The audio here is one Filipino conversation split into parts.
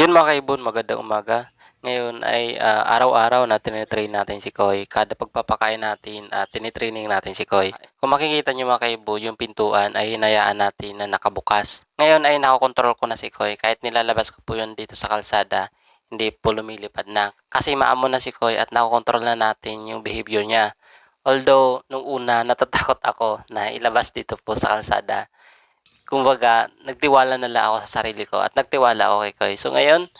Yun mga kaibon, magandang umaga. Ngayon ay ah, araw-araw na tinitrain natin si Koy. Kada pagpapakain natin, uh, tinitraining natin si Koy. Kung makikita nyo mga kaibo, yung pintuan ay hinayaan natin na nakabukas. Ngayon ay nakokontrol ko na si Koy. Kahit nilalabas ko po yun dito sa kalsada, hindi po lumilipad na. Kasi maamo na si Koy at nakokontrol na natin yung behavior niya. Although, nung una, natatakot ako na ilabas dito po sa kalsada. Kumbaga, nagtiwala na lang ako sa sarili ko at nagtiwala ako kay Koy. So ngayon,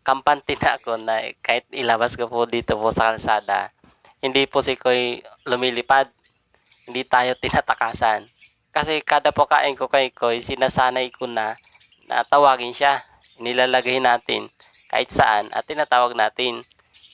kampante na ako na kahit ilabas ko po dito po sa kalsada, hindi po si Koy lumilipad. Hindi tayo tinatakasan. Kasi kada po kain ko kay Koy, sinasanay ko na na tawagin siya. Nilalagay natin kahit saan at tinatawag natin.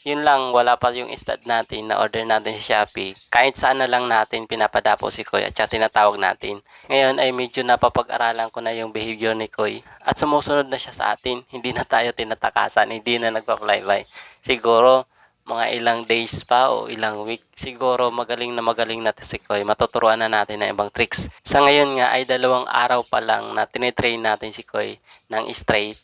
Yun lang, wala pa yung stud natin na order natin sa Shopee. Kahit saan na lang natin pinapadapo si Koy at siya tinatawag natin. Ngayon ay medyo napapag-aralan ko na yung behavior ni Koy at sumusunod na siya sa atin. Hindi na tayo tinatakasan, hindi na nagpa-flyby. Siguro mga ilang days pa o ilang week, siguro magaling na magaling natin si Koy. Matuturuan na natin ng ibang tricks. Sa ngayon nga ay dalawang araw pa lang na tinitrain natin si Koy ng straight.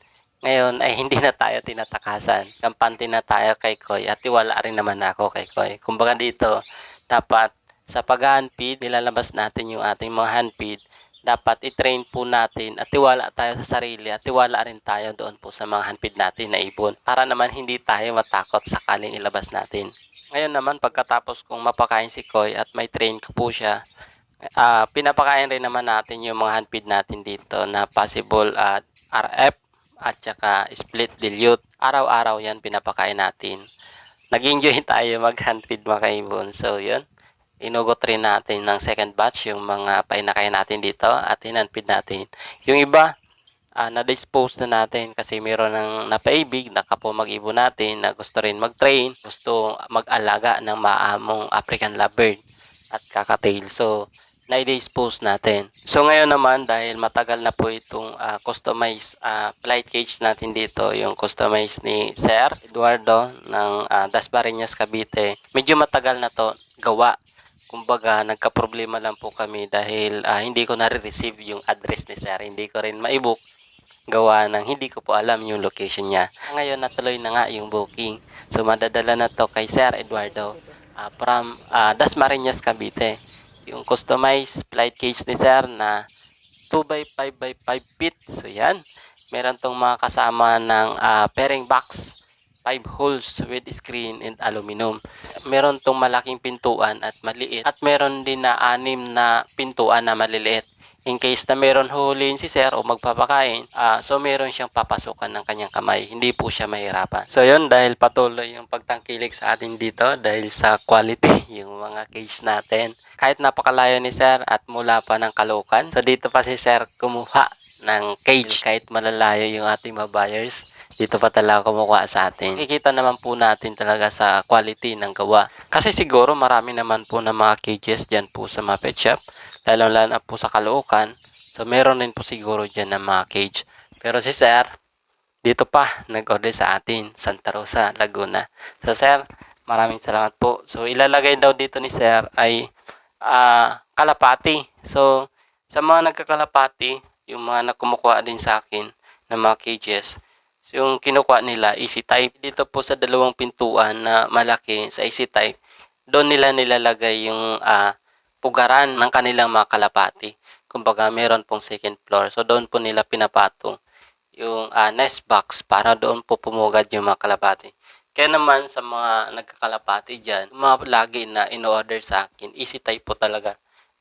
Ngayon ay hindi na tayo tinatakasan. Kampante na tayo kay Koy at tiwala rin naman ako kay Koy. Kumbaga dito, dapat sa pag-handpid, nilalabas natin yung ating mga handpid. Dapat i-train po natin at tiwala tayo sa sarili at tiwala rin tayo doon po sa mga handpid natin na ibon para naman hindi tayo matakot sakaling ilabas natin. Ngayon naman pagkatapos kong mapakain si Koy at may train ko po siya, ah pinapakain rin naman natin yung mga handpid natin dito na possible at RF at saka split dilute. Araw-araw yan pinapakain natin. Nag-enjoy tayo mag-handfeed mga kaibon. So, yun. Inugot rin natin ng second batch yung mga painakain natin dito at hinanpid natin. Yung iba, ah, na-dispose na natin kasi meron ng napaibig, nakapo mag-ibon natin na gusto rin mag-train, gusto mag-alaga ng maamong African lovebird at kakatail. So, na-dispose natin. So ngayon naman dahil matagal na po itong ah, customized ah, flight cage natin dito, yung customized ni Sir Eduardo ng uh, Dasmariñas Cavite. Medyo matagal na to gawa. Kumbaga nagka-problema lang po kami dahil ah, hindi ko na-receive yung address ni Sir. Hindi ko rin ma-book gawa ng hindi ko po alam yung location niya. Ngayon natuloy na nga yung booking. So madadala na to kay Sir Eduardo ah, from ah, Dasmariñas Cavite yung customized flight cage ni sir na 2x5 by 5 feet. So yan. Meron tong mga kasama ng ah, pairing box 5 holes with screen and aluminum. Meron tong malaking pintuan at maliit. At meron din na anim na pintuan na maliliit. In case na meron huliin si sir o magpapakain, ah, so meron siyang papasukan ng kanyang kamay. Hindi po siya mahirapan. So yun, dahil patuloy yung pagtangkilik sa atin dito, dahil sa quality yung mga cage natin. Kahit napakalayo ni sir at mula pa ng kalukan. So dito pa si sir kumuha ng cage kahit malalayo yung ating mga buyers dito pa talaga kumukuha sa atin. Kikita naman po natin talaga sa quality ng gawa. Kasi siguro marami naman po na mga cages dyan po sa mga pet shop. Lalo lalo na po sa Caloocan. So meron din po siguro dyan ng mga cage. Pero si Sir, dito pa nag-order sa atin, Santa Rosa, Laguna. So Sir, maraming salamat po. So ilalagay daw dito ni Sir ay ah, kalapati. So sa mga nagkakalapati, yung mga nakumukuha din sa akin ng mga cages, So, yung kinukuha nila, easy type. Dito po sa dalawang pintuan na malaki sa easy type, doon nila nilalagay yung ah, pugaran ng kanilang mga kalapati. Kumbaga, meron pong second floor. So, doon po nila pinapatong yung ah, nest box para doon po pumugad yung mga kalapati. Kaya naman sa mga nagkakalapati dyan, mga lagi na in-order sa akin, easy type po talaga.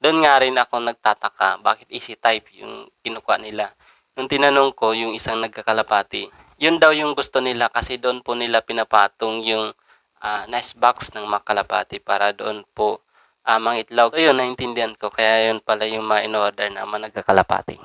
Doon nga rin ako nagtataka, bakit easy type yung kinukuha nila. Nung tinanong ko yung isang nagkakalapati, yun daw yung gusto nila kasi doon po nila pinapatong yung ah, nest box ng mga kalapati para doon po uh, mangitlog. So yun, naintindihan ko. Kaya yun pala yung ma-in-order na mga nagkakalapati.